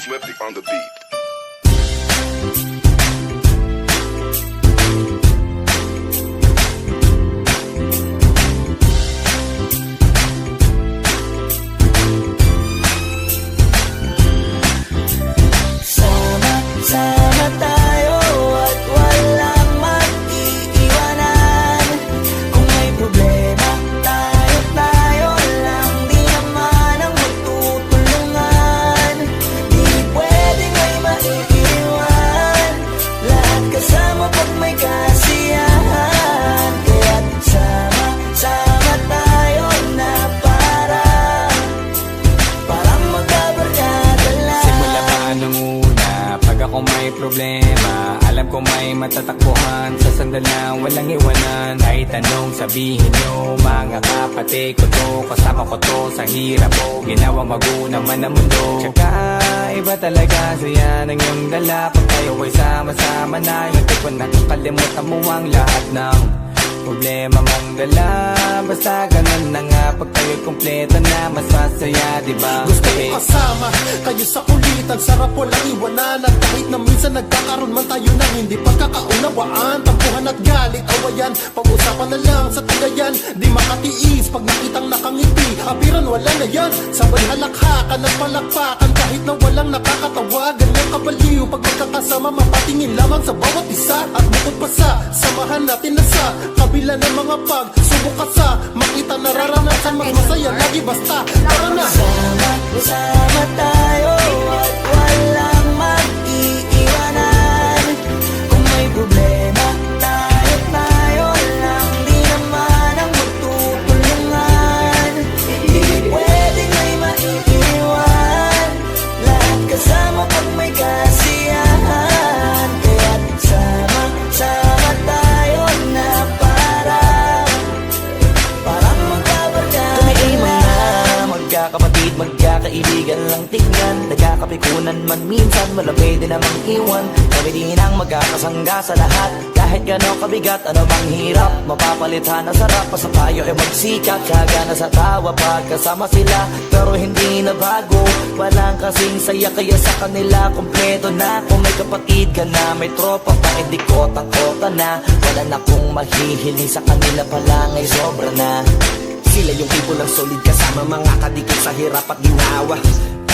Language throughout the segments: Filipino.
Swifty on the beat. Kasama pag may kasiyahan. Kaya't sama, sama tayo na para Parang magkabarkada lang. Simula pa nung una Pag ako may problema Alam ko may matatakbuhan. Sa sandal lang walang iwanan Kahit anong sabihin nyo. Mga kapatid ko to Kasama ko to sa hirap ko Ginawang magunang man ang mundo. Tsaka iba talaga Saya ng iyong dala. Pag tayo ay sama-sama na Hindi ko nakakalimutan mo ang lahat ng Problema mong dala Basta ganun na nga Pag tayo'y kumpleto na Mas masaya diba? Gusto ko kasama kayo sa kulitan Sarap walang iwanan At kahit na minsan nagkakaroon man tayo ng hindi pagkakaunawaan. Tampuhan at galit, awayan. Pag-usapan na lang sa tagayan Di makatiis pag nakitang nakangiti. Apiran wala na yan. Sabay halakhakan at palakpakan. Kahit na walang nakakatawa Ganyan kabaliw. Pag magkakasama mapatingin lamang sa bawat isa. At bukod pa sa samahan natin na sa Kabila ng mga pag Subok ka sa makita nararanasan Mas masaya lagi basta. Tara na. Sama, sama tayo din namang iwan Kami din ang magkakasangga sa lahat. Kahit gano'ng kabigat, ano bang hirap? Mapapalitan na sarap, sa tayo ay magsikat. Tsaga na sa tawa pagkasama sila. Pero hindi na bago Walang kasing saya kaya sa kanila Kompleto na. Kung may kapatid ka na May tropa pa, hindi kotang-kota na. Wala na kong mahihiling sa kanila pa lang ay sobra na. Sila yung tipo ng solid kasama mga kadikit sa hirap at ginawa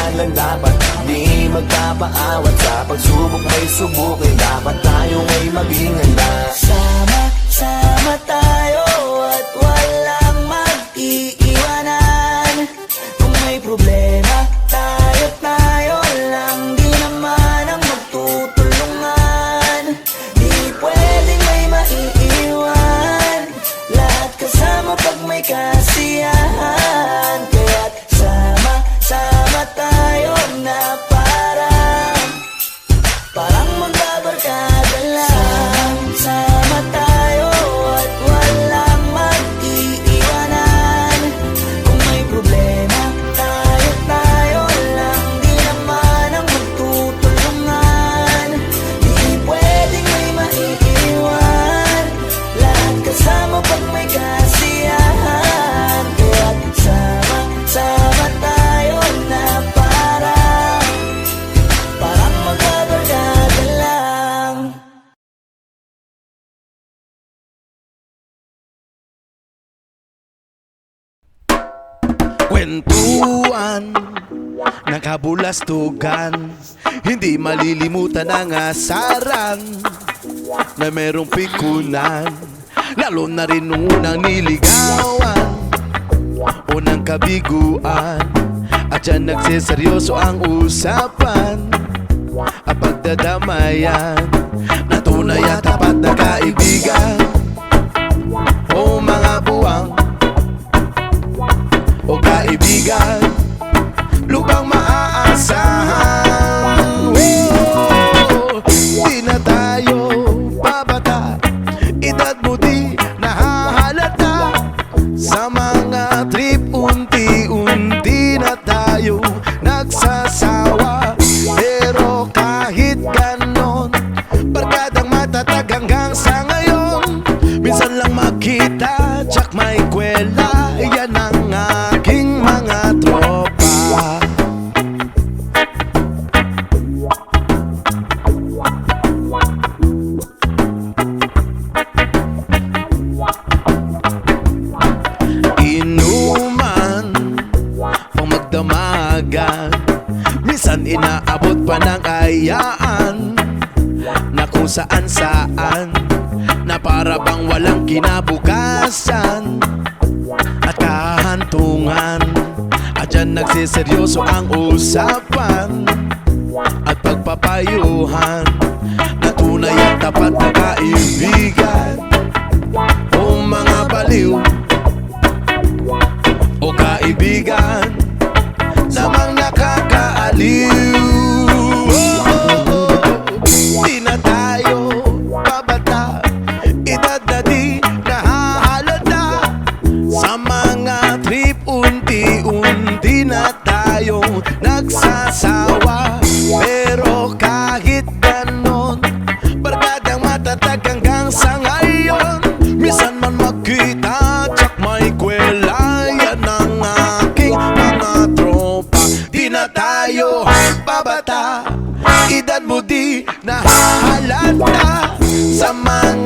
ganyan lang dapat Di magpapaawat. Sa pagsubok may subukin. Dapat tayo ay maging handa Sama, sama kwentuhan Nakabulastugan Hindi malilimutan ang asaran Na merong pikunan Lalo na rin unang niligawan Unang kabiguan. At dyan nagsiseryoso ang usapan At pagdadamayan Natunay at tapat na kaibigan. O mga buwang Ou cai e kita Samahan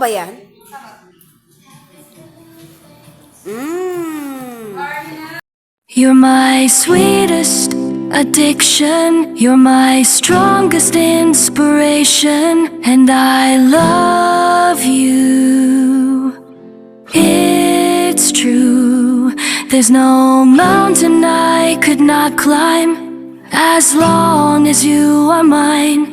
Ba yan? Mm. You're my sweetest addiction. You're my strongest inspiration. And I love you. It's true. There's no mountain I could not climb as long as you are mine.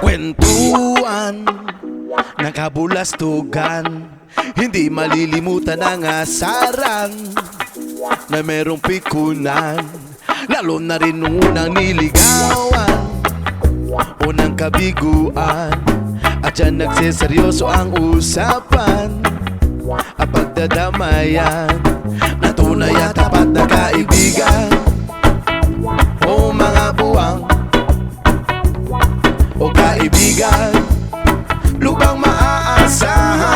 Kwentuhan ng kabulastugan Hindi malilimutan ang asaran Na merong pikunan Lalo na rin unang niligawan Unang kabiguan. At dyan nagseseryoso ang usapan Ang pagdadamayan Na tunay at tapat na kaibigan. O mga buwang kaibigan. Lubang maaasahan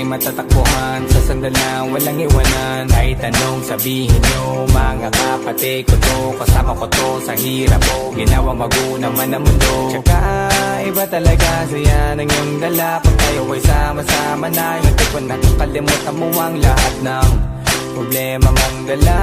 Ko may matatakbuhan. Sa sandal lang walang iwanan Kahit anong sabihin nyo. Mga kapatid ko to Kasama ko to sa hirap ko. Ginawang magunang man ang mundo. Tsaka iba talaga saya ng iyong dala. Pag tayo ay sama-sama na Yung tipo nakakalimutan mo ang lahat ng Problema mong dala